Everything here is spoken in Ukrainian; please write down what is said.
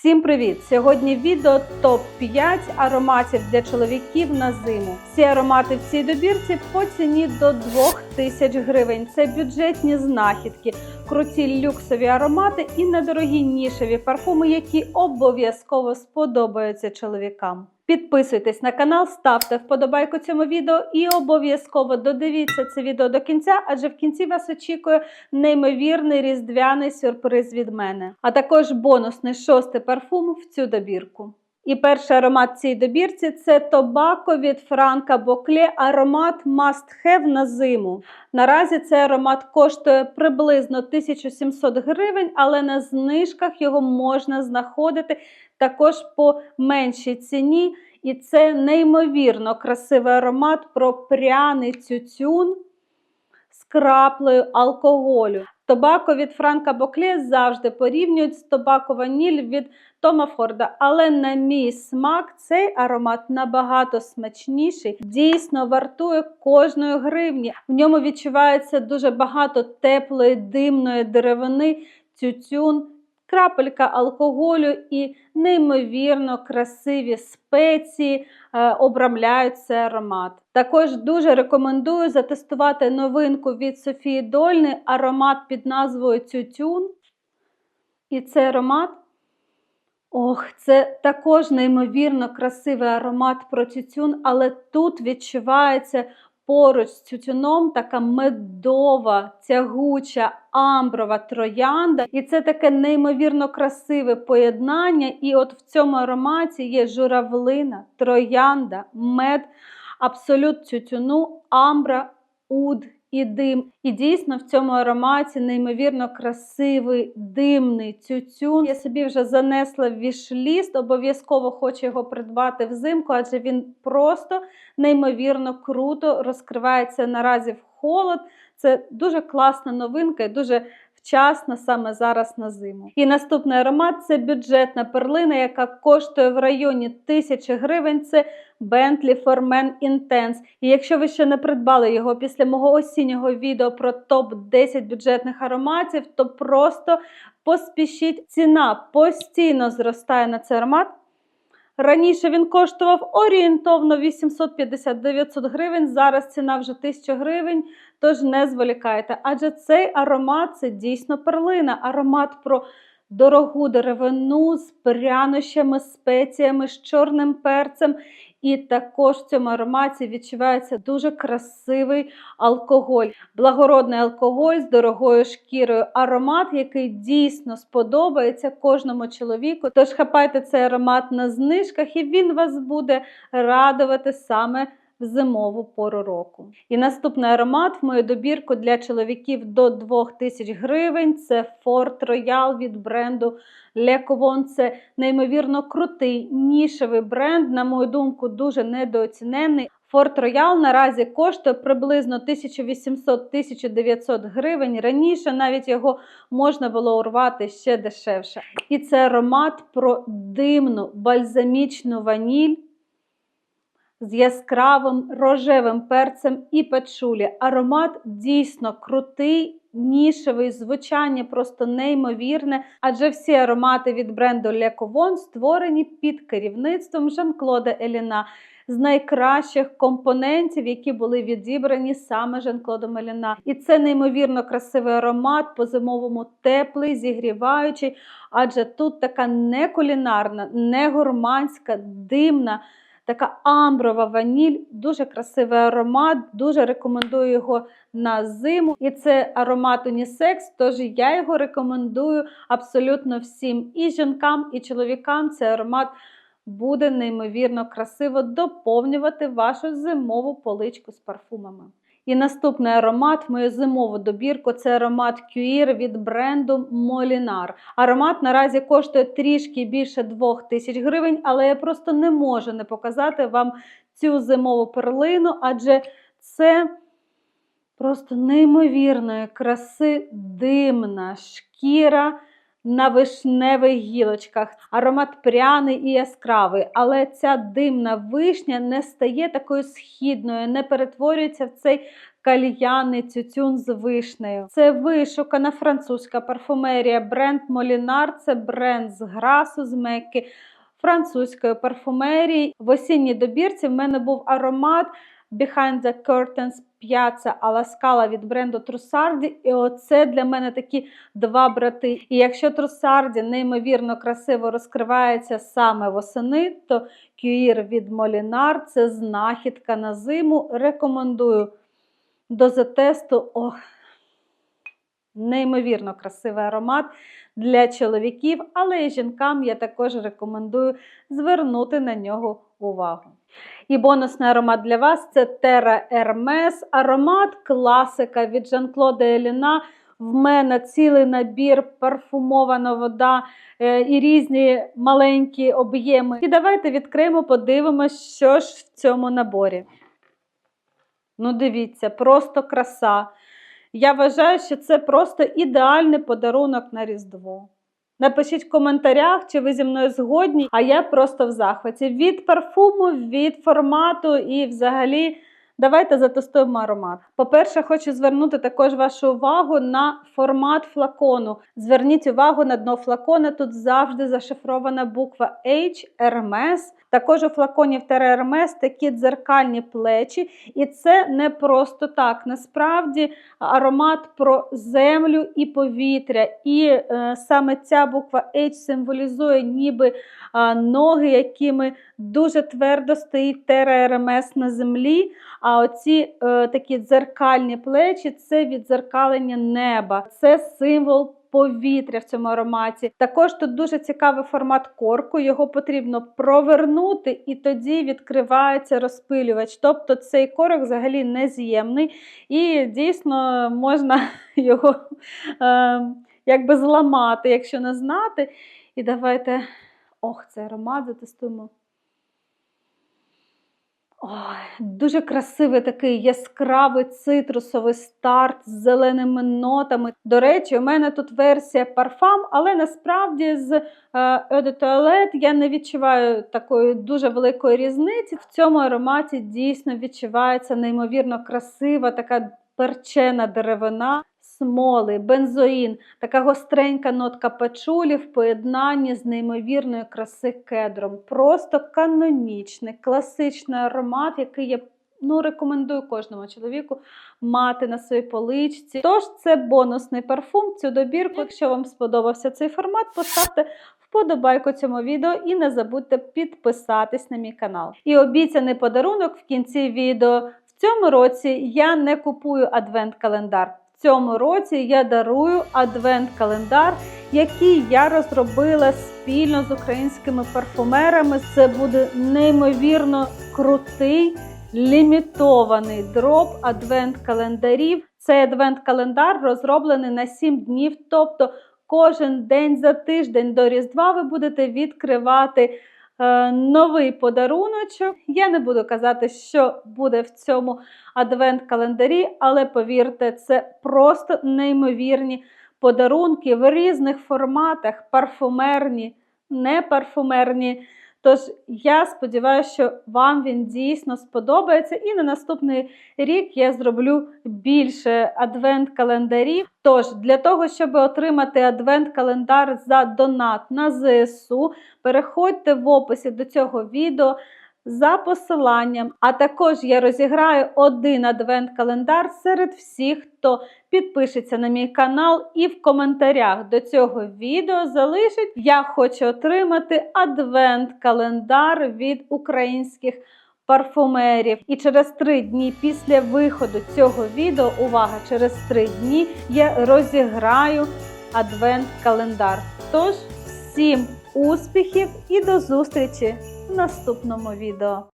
Всім привіт! Сьогодні відео топ-5 ароматів для чоловіків на зиму. Всі аромати в цій добірці по ціні до 2000 гривень. Це бюджетні знахідки, круті люксові аромати і недорогі нішеві парфуми, які обов'язково сподобаються чоловікам. Підписуйтесь на канал, ставте вподобайку цьому відео і обов'язково додивіться це відео до кінця, адже в кінці вас очікує неймовірний різдвяний сюрприз від мене, а також бонусний шостий парфум в цю добірку. І перший аромат в цій добірці це тобако від Франка Бокле, аромат Must Have на зиму. Наразі цей аромат коштує приблизно 1700 гривень, але на знижках його можна знаходити також по меншій ціні. І це неймовірно красивий аромат про пряний цюцюн з краплею алкоголю. Тобако від Франка Бокле завжди порівнюють з тобако ваніль від Тома Форда. Але на мій смак цей аромат набагато смачніший, дійсно вартує кожної гривні. В ньому відчувається дуже багато теплої, димної деревини, тютюн, крапелька алкоголю і неймовірно красиві спеції е, обрамляють цей аромат. Також дуже рекомендую затестувати новинку від Софії Дольни, аромат під назвою Тютюн. І цей аромат. Ох, це також неймовірно красивий аромат про тютюн, але тут відчувається поруч з тютюном така медова, тягуча, амброва троянда. І це таке неймовірно красиве поєднання. І от в цьому ароматі є журавлина, троянда, мед, абсолют тютюну, амбра, уд і дим. І дійсно в цьому ароматі неймовірно красивий димний тютюн. Я собі вже занесла в вішліст, обов'язково хочу його придбати взимку, адже він просто неймовірно круто розкривається наразі в холод. Це дуже класна новинка і дуже вчасно саме зараз на зиму. І наступний аромат це бюджетна перлина, яка коштує в районі 1000 гривень. Це Bentley for Men Intense. І якщо ви ще не придбали його після мого осіннього відео про топ-10 бюджетних ароматів, то просто поспішіть. Ціна постійно зростає на цей аромат. Раніше він коштував орієнтовно 850-900 гривень, зараз ціна вже 1000 гривень, тож не зволікайте. Адже цей аромат це дійсно перлина, аромат про дорогу деревину з прянощами, спеціями, з чорним перцем. І також в цьому ароматі відчувається дуже красивий алкоголь, благородний алкоголь з дорогою шкірою. Аромат, який дійсно сподобається кожному чоловіку. Тож хапайте цей аромат на знижках, і він вас буде радувати саме в зимову пору року. І наступний аромат в мою добірку для чоловіків до 2000 гривень. Це Fort Royal від бренду Le Covon. Це неймовірно крутий нішевий бренд, на мою думку, дуже недооцінений. Форт Роял наразі коштує приблизно 1800-1900 гривень. Раніше навіть його можна було урвати ще дешевше. І це аромат про димну бальзамічну ваніль з яскравим рожевим перцем і пачулі. Аромат дійсно крутий. Нішевий звучання просто неймовірне, адже всі аромати від бренду Le створені під керівництвом Жан-Клода Еліна з найкращих компонентів, які були відібрані саме Жан-Клодом Еліна. І це неймовірно красивий аромат, по-зимовому теплий, зігріваючий, адже тут така не кулінарна, не гурманська, димна. Така амброва ваніль, дуже красивий аромат, дуже рекомендую його на зиму. І це аромат унісекс, тож я його рекомендую абсолютно всім і жінкам, і чоловікам. Цей аромат буде неймовірно красиво доповнювати вашу зимову поличку з парфумами. І наступний аромат мою зимову добірку це аромат Cuir від бренду Molinar. Аромат наразі коштує трішки більше 2000 гривень, але я просто не можу не показати вам цю зимову перлину, адже це просто неймовірної краси димна шкіра на вишневих гілочках. Аромат пряний і яскравий, але ця димна вишня не стає такою східною, не перетворюється в цей кальяний тютюн з вишнею. Це вишукана французька парфумерія. Бренд Молінар це бренд з грасу, з Мекки, французької парфумерії. В осінній добірці в мене був аромат Behind the Curtains Alla Scala від бренду Trussardi. І оце для мене такі два брати. І якщо Trussardi неймовірно красиво розкривається саме восени, то Кюїр від Молінар це знахідка на зиму. Рекомендую до затесту. Ох, неймовірно красивий аромат для чоловіків, але і жінкам я також рекомендую звернути на нього увагу. І бонусний аромат для вас це Terra Hermes, аромат класика від Жан-Клода Еліна. В мене цілий набір, парфумована вода е, і різні маленькі об'єми. І давайте відкриємо, подивимося, що ж в цьому наборі. Ну, дивіться, просто краса. Я вважаю, що це просто ідеальний подарунок на Різдво. Напишіть в коментарях, чи ви зі мною згодні, а я просто в захваті. Від парфуму, від формату і взагалі. Давайте затестуємо аромат. По-перше, хочу звернути також вашу увагу на формат флакону. Зверніть увагу на дно флакона. Тут завжди зашифрована буква H, Hermes. Також у флаконів Hermes такі дзеркальні плечі. І це не просто так. Насправді аромат про землю і повітря. І е, саме ця буква H символізує ніби е, ноги, якими дуже твердо стоїть Terra на землі. А оці е, такі дзеркальні плечі це відзеркалення неба, це символ. Повітря в цьому ароматі. Також тут дуже цікавий формат корку. Його потрібно провернути, і тоді відкривається розпилювач. Тобто цей корок взагалі нез'ємний, і дійсно можна його е, якби зламати, якщо не знати. І давайте. Ох, цей аромат затестуємо. Ой, дуже красивий такий яскравий цитрусовий старт з зеленими нотами. До речі, у мене тут версія парфам, але насправді з е, Eau Toilette я не відчуваю такої дуже великої різниці. В цьому ароматі дійсно відчувається неймовірно красива, така перчена деревина. Смоли, бензоїн, така гостренька нотка пачулі в поєднанні з неймовірною краси кедром. Просто канонічний, класичний аромат, який я ну, рекомендую кожному чоловіку мати на своїй поличці. Тож це бонусний парфум, цю добірку. Якщо вам сподобався цей формат, поставте вподобайку цьому відео і не забудьте підписатись на мій канал. І обіцяний подарунок в кінці відео. В цьому році я не купую адвент-календар. Цьому році я дарую адвент-календар, який я розробила спільно з українськими парфумерами. Це буде неймовірно крутий лімітований дроб адвент-календарів. Цей адвент-календар розроблений на 7 днів, тобто кожен день за тиждень до Різдва ви будете відкривати. Е, Новий подаруночок. Я не буду казати, що буде в цьому адвент-календарі, але повірте, це просто неймовірні подарунки в різних форматах, парфумерні, не парфумерні. Тож я сподіваюся, що вам він дійсно сподобається, і на наступний рік я зроблю більше адвент-календарів. Тож, для того, щоб отримати адвент-календар за донат на ЗСУ, переходьте в описі до цього відео за посиланням. А також я розіграю один адвент-календар серед всіх, хто підпишеться на мій канал і в коментарях до цього відео залишить Я хочу отримати адвент-календар від українських парфумерів. І через три дні після виходу цього відео, увага, через три дні я розіграю адвент-календар. Тож, всім успіхів і до зустрічі наступному відео.